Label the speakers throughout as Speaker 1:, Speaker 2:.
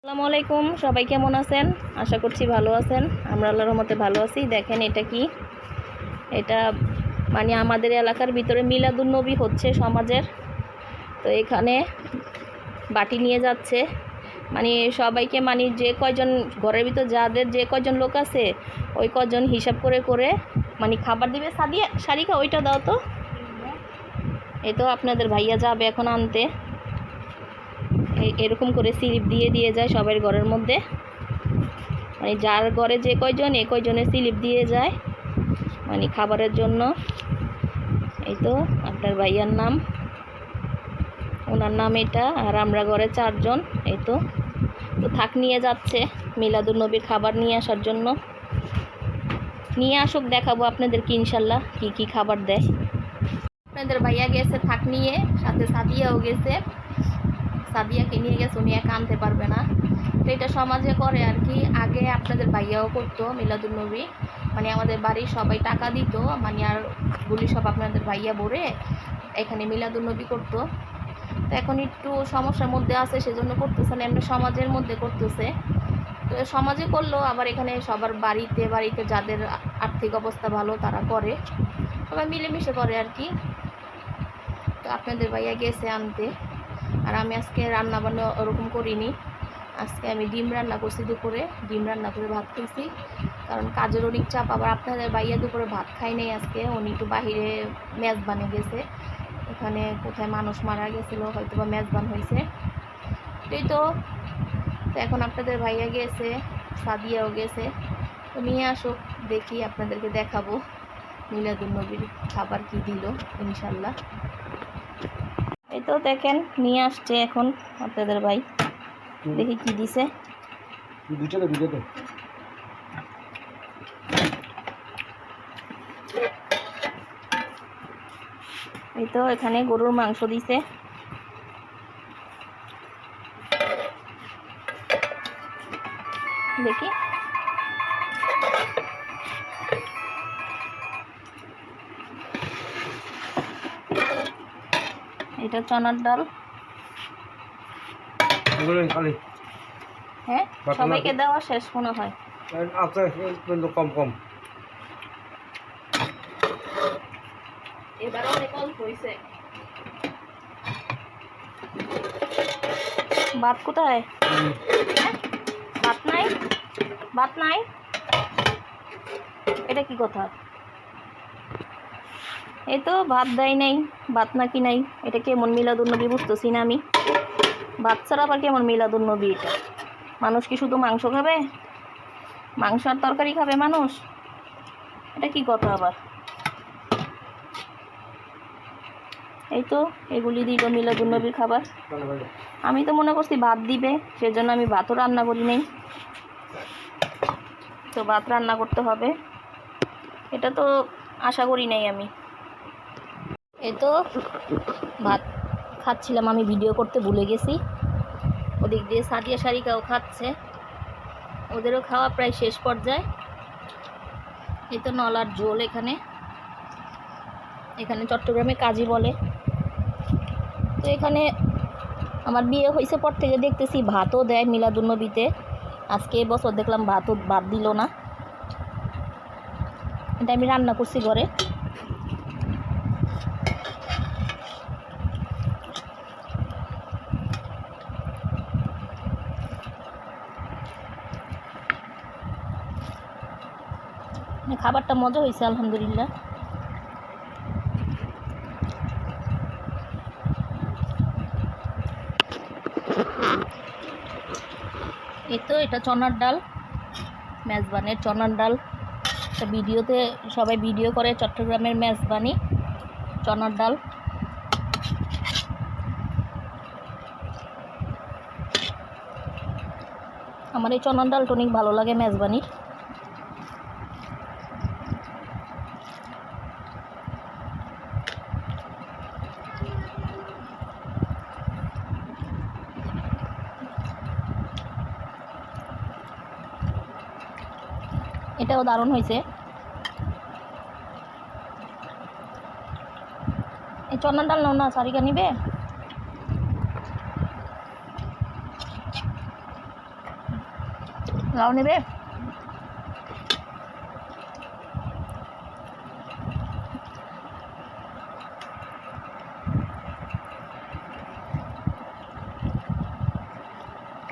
Speaker 1: আসসালামু আলাইকুম, সবাই কেমন আছেন? আশা করছি ভালো আছেন। আমরা আল্লাহর রহমতে ভালো আছি। দেখেন এটা কি? এটা মানে আমাদের এলাকার ভিতরে মিলাদুন নবী হচ্ছে সমাজের। তো এখানে বাটি নিয়ে যাচ্ছে। মানে সবাইকে মানে যে কয়জন ঘরের ভিতর যাদের যে কয়জন লোক আছে, ওই কয়জন হিসাব করে করে মানে খাবার দিবে? সাদিয়া সারিকা ওইটা দাও তো। এই তো আপনাদের ভাইয়া যাবে এখন আনতে। এরকম করে স্লিপ দিয়ে দিয়ে যায় সবার ঘরের মধ্যে। মানে যার ঘরে যে কয়জন, এ কয়জনে স্লিপ দিয়ে যায়। মানে খাবারের জন্য। এই তো আপনার ভাইয়ার নাম। ওনার নাম এটা আর আমরা ঘরে চারজন, এই তো। তো থাক নিয়ে যাচ্ছে মিলাদুল নবীর খাবার নিয়ে আসার জন্য। নিয়ে আসুক, দেখাবো আপনাদেরকে ইনশাল্লাহ কি কি খাবার দেয়। আপনাদের ভাইয়া গেছে থাক নিয়ে, সাথে সাদিয়াও গেছে। সাদিয়াকে নিয়ে গেছে, উনি একা আনতে পারবে না। তো এটা সমাজে করে আর কি। আগে আপনাদের ভাইয়াও করতো মিলাদুল নবী। মানে আমাদের বাড়ির সবাই টাকা দিত মানে আর গুলি সব আপনাদের ভাইয়া ভরে এখানে মিলাদুল নবী করতো। তো এখন একটু সমস্যার মধ্যে আছে, সেজন্য করতেছে না, এমনি সমাজের মধ্যে করতেছে। তো সমাজে করলেও আবার এখানে সবার বাড়িতে বাড়িতে যাদের আর্থিক অবস্থা ভালো, তারা করে। সবাই মিলেমিশে করে আর কি। তো আপনাদের ভাইয়া গেছে আনতে। আর আমি আজকে রান্না বান্না ওরকম করিনি। আজকে আমি ডিম রান্না করছি দুপুরে, ডিম রান্না করে ভাত খেয়েছি কারণ কাজের অনেক চাপ, আবার আপনাদের বাইয়া দুপুরে ভাত খাই নাই আজকে, উনি একটু বাহিরে মেজবানে গেছে। এখানে কোথায় মানুষ মারা গেছিল হয়তো বা মেজবান হয়েছে। এই তো এখন আপনাদের ভাইয়া গেছে, সাদিয়াও গেছে। তো নিয়ে আসুক, দেখি আপনাদেরকে দেখাবো। মিলাদুল নবীর খাবার কি দিল, ইনশাল্লাহ। এই তো দেখেন নিয়ে আসছে এখন আপনাদের ভাই। দেখি কি দিছে। এই তো এখানে গরুর মাংস দিছে। দেখি। এটা চনার ডাল। হ্যাঁ? সবাইকে দেওয়া শেষ মনে হয়।
Speaker 2: আছে কিন্তু কম কম।
Speaker 1: এবার অনেক অল্প হয়েছে ভাত কোথায়। হ্যাঁ? ভাত নাই? ভাত নাই? এটা কি কথা? এই তো ভাত দেয় নাই, ভাত নাকি নাই, এটা কেমন মিলাদুন্নবী বুঝতেছি না আমি। ভাত ছাড়া আবার কেমন মিলাদুন্নবী এটা? মানুষ কি শুধু মাংস খাবে? মাংস আর তরকারি খাবে মানুষ? এটা কি কথা আবার? এই তো এগুলি দিল মিলাদুন্নবীর খাবার। আমি তো মনে করছি ভাত দিবে, সেজন্য আমি ভাতও রান্না করি নাই। তো ভাত রান্না করতে হবে। এটা তো আশা করি নাই আমি। এই তো ভাত খাচ্ছিলাম, আমি ভিডিও করতে ভুলে গেছি। ওদিক দিয়ে সাদিয়া সারিকাও খাচ্ছে। ওদেরও খাওয়া প্রায় শেষ পর্যায়ে। এই তো নলার ঝোল এখানে। এখানে চট্টগ্রামে কাজী বলে। তো এখানে আমার বিয়ে হয়েছে পর থেকে দেখতেছি ভাতও দেয় মিলাদুন্নবীতে আজকে এবছর দেখলাম ভাতও ভাত দিল না। এটা আমি রান্না করছি ঘরে। খাবারটা মজা হয়েছে, আলহামদুলিল্লাহ। এই তো এটা চনার ডাল, মেজবানের চনার ডাল। একটা ভিডিওতে সবাই ভিডিও করে, চট্টগ্রামের মেজবানি চনার ডাল। আমার এই চনার ডালটা অনেক ভালো লাগে, মেজবানির। এটাও দারুণ হয়েছে। এই চন্দন ডাল নাও না, সারিকা নিবে? লাউ নেবে?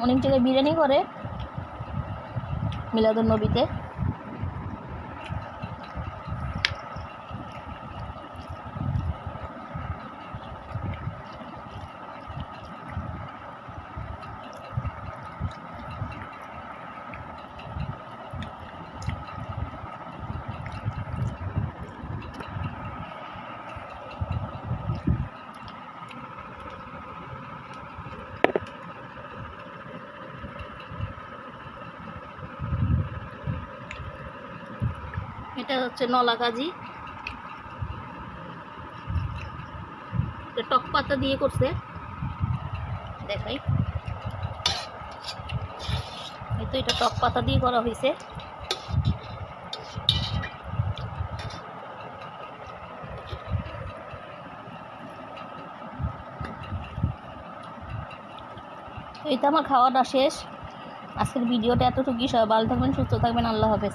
Speaker 1: অনেক জায়গায় বিরিয়ানি করে। মিলাদুল নবীতে। এটা হচ্ছে নলা কাজি এটা টক পাতা দিয়ে করছে। দেখাই। এই তো এটা টক পাতা দিয়ে করা হয়েছে। এই তো আমার খাওয়াটা শেষ। আজকের ভিডিওটা এতটুকুই। সবাই ভালো থাকবেন, সুস্থ থাকবেন। আল্লাহ হাফেজ।